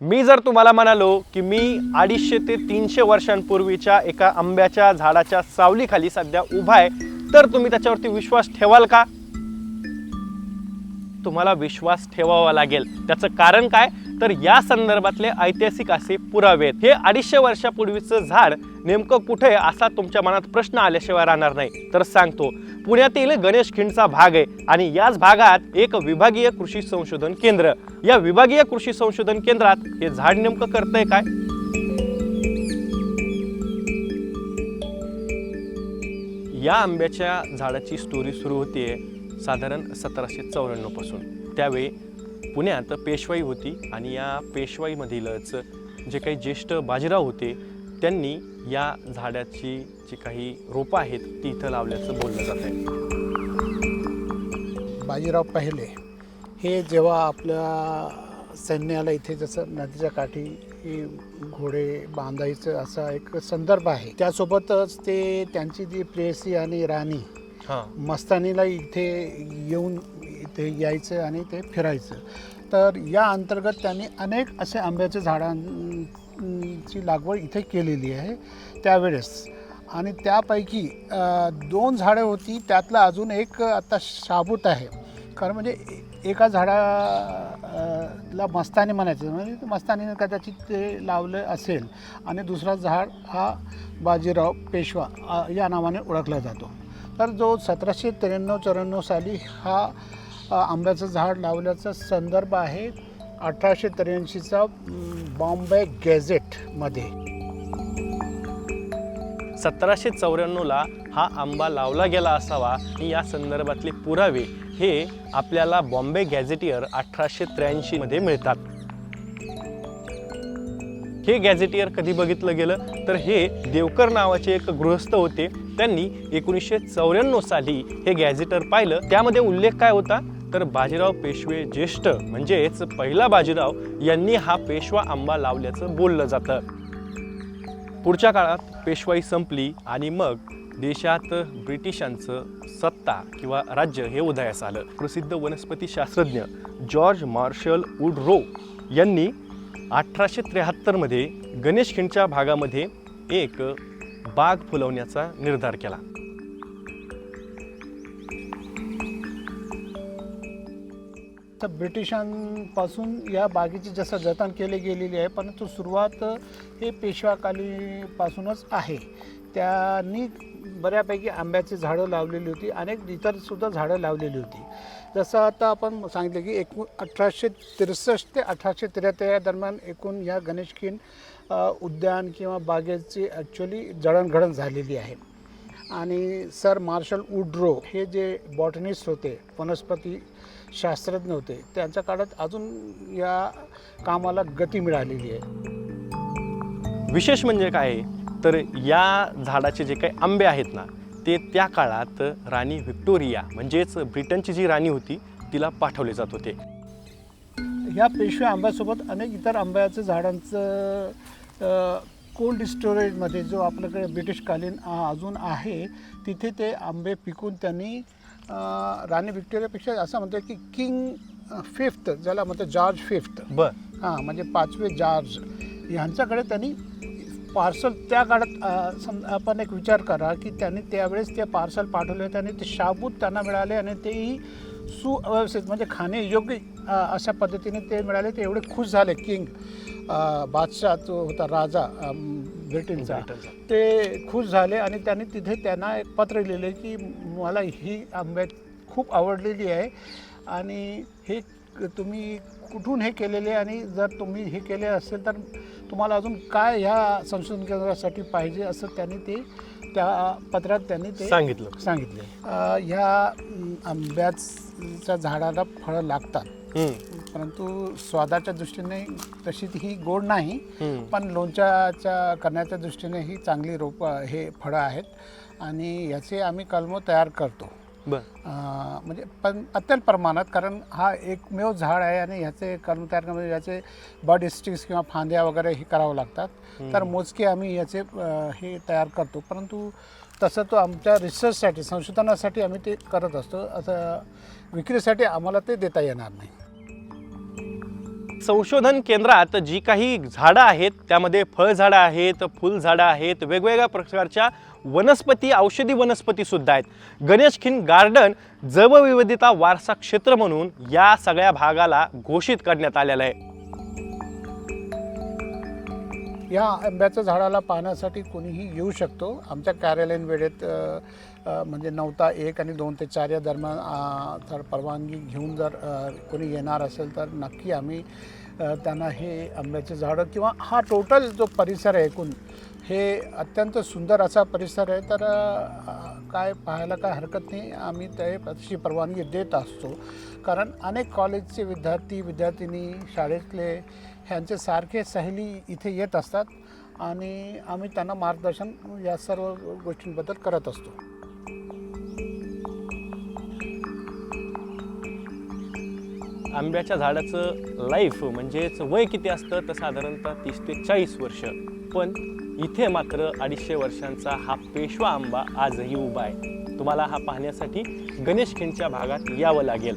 मी जर तुम्हाला म्हणालो की मी अडीचशे ते तीनशे वर्षांपूर्वीच्या एका आंब्याच्या झाडाच्या सावलीखाली सध्या उभा आहे तर तुम्ही त्याच्यावरती विश्वास ठेवाल का? तुम्हाला विश्वास ठेवावा लागेल. त्याचं कारण काय? तर या संदर्भातले ऐतिहासिक असे पुरावे आहेत. हे अडीचशे वर्षापूर्वीचं झाड नेमकं कुठे आहे असा तुमच्या मनात प्रश्न आल्याशिवाय राहणार नाही. तर सांगतो पुण्यातील गणेश खिंडचा भाग आहे आणि याच भागात एक विभागीय कृषी संशोधन केंद्र. या विभागीय कृषी संशोधन केंद्रात हे झाड नेमकं करतंय काय? या आंब्याच्या झाडाची स्टोरी सुरू होतीये साधारण सतराशे चौऱ्याण्णवपासून. त्यावेळी पुण्यात पेशवाई होती आणि या पेशवाईमधीलच जे काही ज्येष्ठ बाजीराव होते त्यांनी या झाडाची जी काही रोपं आहेत ती इथं लावल्याचं बोललं जात आहे. बाजीराव पहिले हे जेव्हा आपल्या सैन्याला इथे जसं नदीच्या काठी घोडे बांधायचं असा एक संदर्भ आहे. त्यासोबतच ते त्यांची जी प्रेयसी आणि राणी हां. मस्तानीला इथे येऊन इथे यायचं आणि ते फिरायचं. तर या अंतर्गत त्यांनी अनेक असे आंब्याचे झाडांची लागवड इथे केलेली आहे त्यावेळेस. आणि त्यापैकी दोन झाडं होती त्यातलं अजून एक आता शाबूत आहे. कारण म्हणजे एका झाडाला मस्तानी म्हणायचं म्हणजे मस्तानीने कदाचित ते लावलं असेल. आणि दुसरा झाड हा बाजीराव पेशवा या नावाने ओळखला जातो. तर जो सतराशे त्र्याण्णव चौऱ्याण्णव साली हा आंब्याचं झाड लावल्याचा संदर्भ आहे अठराशे त्र्याऐंशीचा बॉम्बे गॅझेटमध्ये. सतराशे चौऱ्याण्णवला हा आंबा लावला गेला असावा आणि या संदर्भातले पुरावे हे आपल्याला बॉम्बे गॅझेटियर अठराशे त्र्याऐंशीमध्ये मिळतात. हे गॅझेटियर कधी बघितलं गेलं? तर हे देवकर नावाचे एक गृहस्थ होते. त्यांनी एकोणीसशे चौऱ्याण्णव साली हे गॅझेटर पाहिलं. त्यामध्ये उल्लेख काय होता? तर बाजीराव पेशवे ज्येष्ठ म्हणजेच पहिला बाजीराव यांनी हा पेशवा आंबा लावल्याचं बोललं जातं. पुढच्या काळात पेशवाई संपली आणि मग देशात ब्रिटिशांचं सत्ता किंवा राज्य हे उदयास आलं. प्रसिद्ध वनस्पती शास्त्रज्ञ जॉर्ज मार्शल वुडरो यांनी अठराशे त्र्याहत्तरमध्ये गणेश खिंडच्या भागामध्ये एक बाग फुलवण्याचा निर्धार केला. तर ब्रिटिशांपासून या बागेची जसं जतन केले गेलेली आहे परंतु सुरुवात हे पेशवाकालीपासूनच आहे. त्यांनी बऱ्यापैकी आंब्याची झाडं लावलेली होती अनेक इतर सुद्धा झाडं लावलेली होती. जसं आता आपण सांगितलं की एकूण अठराशे त्रेसष्ट ते अठराशे त्र्याहत्तर या दरम्यान एकूण या गणेशकीन उद्यान किंवा बागेची ॲक्च्युली जडणघडण झालेली आहे. आणि सर मार्शल उड्रो हे जे बॉटनिस्ट होते वनस्पती शास्त्रज्ञ होते त्यांच्या काळात अजून या कामाला गती मिळालेली आहे विशेष म्हणजे काय? तर या झाडाचे जे काही आंबे आहेत ना ते त्या काळात राणी व्हिक्टोरिया म्हणजेच ब्रिटनची जी राणी होती तिला पाठवले जात होते ह्या पेशव्या आंब्यासोबत अनेक इतर आंब्याचं झाडांचं कोल्ड स्टोरेजमध्ये जो आपल्याकडे ब्रिटिशकालीन अजून आहे तिथे ते आंबे पिकून त्यांनी राणी व्हिक्टोरियापेक्षा असं म्हणतो की किंग फिफ्थ ज्याला म्हणतो जॉर्ज फिफ्थ. बर. हां म्हणजे पाचवे जॉर्ज. यांच्याकडे त्यांनी पार्सल त्या काळात सम आपण एक विचार करा की त्यांनी त्यावेळेस ते पार्सल पाठवले त्यांनी ते शाबूत त्यांना मिळाले आणि तेही सुव्यवस्थित म्हणजे खाणे योग्य अशा पद्धतीने ते मिळाले ते एवढे खुश झाले किंग. बादशाह जो होता राजा ब्रिटनचा. ते खुश झाले आणि त्यांनी तिथे त्यांना एक पत्र लिहिले की मला ही आंब्यात खूप आवडलेली आहे आणि हे तुम्ही कुठून हे केलेले आणि जर तुम्ही हे केले असेल तर तुम्हाला अजून काय ह्या संशोधन केंद्रासाठी पाहिजे असं त्यांनी ते त्या पत्रात त्यांनी ते सांगितलं. सांगितले. ह्या आंब्याच्या झाडाला फळं लागतात. परंतु स्वादाच्या दृष्टीने तशी ही गोड नाही. पण लोणच्याच्या करण्याच्या दृष्टीने ही चांगली रोपं हे फळं आहेत आणि याचे आम्ही कलमं तयार करतो. म्हणजे पण अत्यल्प प्रमाणात कारण हा एकमेव झाड आहे आणि ह्याचे कलम तयार करण्यामध्ये याचे बड स्टिक्स किंवा फांद्या वगैरे हे करावं लागतात. तर मोजके आम्ही याचे हे तयार करतो. परंतु तसं तो आमच्या रिसर्चसाठी संशोधनासाठी आम्ही ते करत असतो. असं विक्रीसाठी आम्हाला ते देता येणार नाही. संशोधन केंद्रात जी काही झाडं आहेत त्यामध्ये फळझाडं आहेत फुलझाडं आहेत वेगवेगळ्या प्रकारच्या वनस्पती औषधी वनस्पती सुद्धा आहेत. गणेश खिंड गार्डन जैवविविधता वारसा क्षेत्र म्हणून या सगळ्या भागाला घोषित करण्यात आलेलं आहे. या आंब्याच्या झाडाला पाहण्यासाठी कोणीही येऊ शकतो. आमच्या कार्यालयीन वेळेत म्हणजे नऊता एक आणि दोन ते चार या दरम्यान तर जर परवानगी घेऊन जर कोणी येणार असेल तर नक्की आम्ही त्यांना हे आंब्याचे झाडं किंवा हा टोटल जो परिसर आहे एकूण हे अत्यंत सुंदर असा परिसर आहे. तर काय पाहायला काय हरकत नाही. आम्ही ते तशी परवानगी देत असतो. कारण अनेक कॉलेजचे विद्यार्थी विद्यार्थिनी शाळेतले ह्यांचे सारखे सहली इथे येत असतात आणि आम्ही त्यांना मार्गदर्शन या सर्व गोष्टींबद्दल करत असतो. आंब्याच्या झाडाचं लाईफ म्हणजेच वय किती असतं? तर साधारणतः तीस ते चाळीस वर्ष. पण इथे मात्र अडीचशे वर्षांचा हा पेशवा आंबा आजही उभा आहे. तुम्हाला हा पाहण्यासाठी गणेशखिंडच्या भागात यावं लागेल.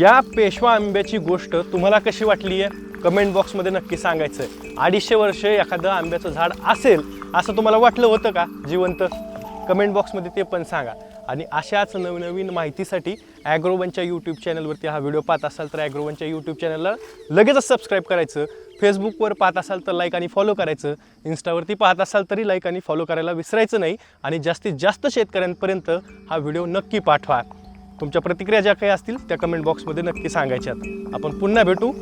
या पेशवा आंब्याची गोष्ट तुम्हाला कशी वाटली आहे कमेंट बॉक्समध्ये नक्की सांगायचं आहे अडीचशे वर्ष एखादं आंब्याचं झाड असेल असं तुम्हाला वाटलं होतं का? जिवंत? कमेंट बॉक्समध्ये ते पण सांगा. आणि अशाच नवनवीन माहितीसाठी ॲग्रोवनच्या यूट्यूब चॅनलवरती हा व्हिडिओ पाहत असाल तर ॲग्रोवनच्या यूट्यूब चॅनलला लगेचच सबस्क्राईब करायचं. फेसबुकवर पाहत असाल तर लाईक आणि फॉलो करायचं. इन्स्टावरती पाहत असाल तरी लाईक आणि फॉलो करायला विसरायचं नाही. आणि जास्तीत जास्त शेतकऱ्यांपर्यंत हा व्हिडिओ नक्की पाठवा. तुमच्या प्रतिक्रिया ज्या काही असतील त्या कमेंट बॉक्समध्ये नक्की सांगायच्यात आपण पुन्हा भेटू.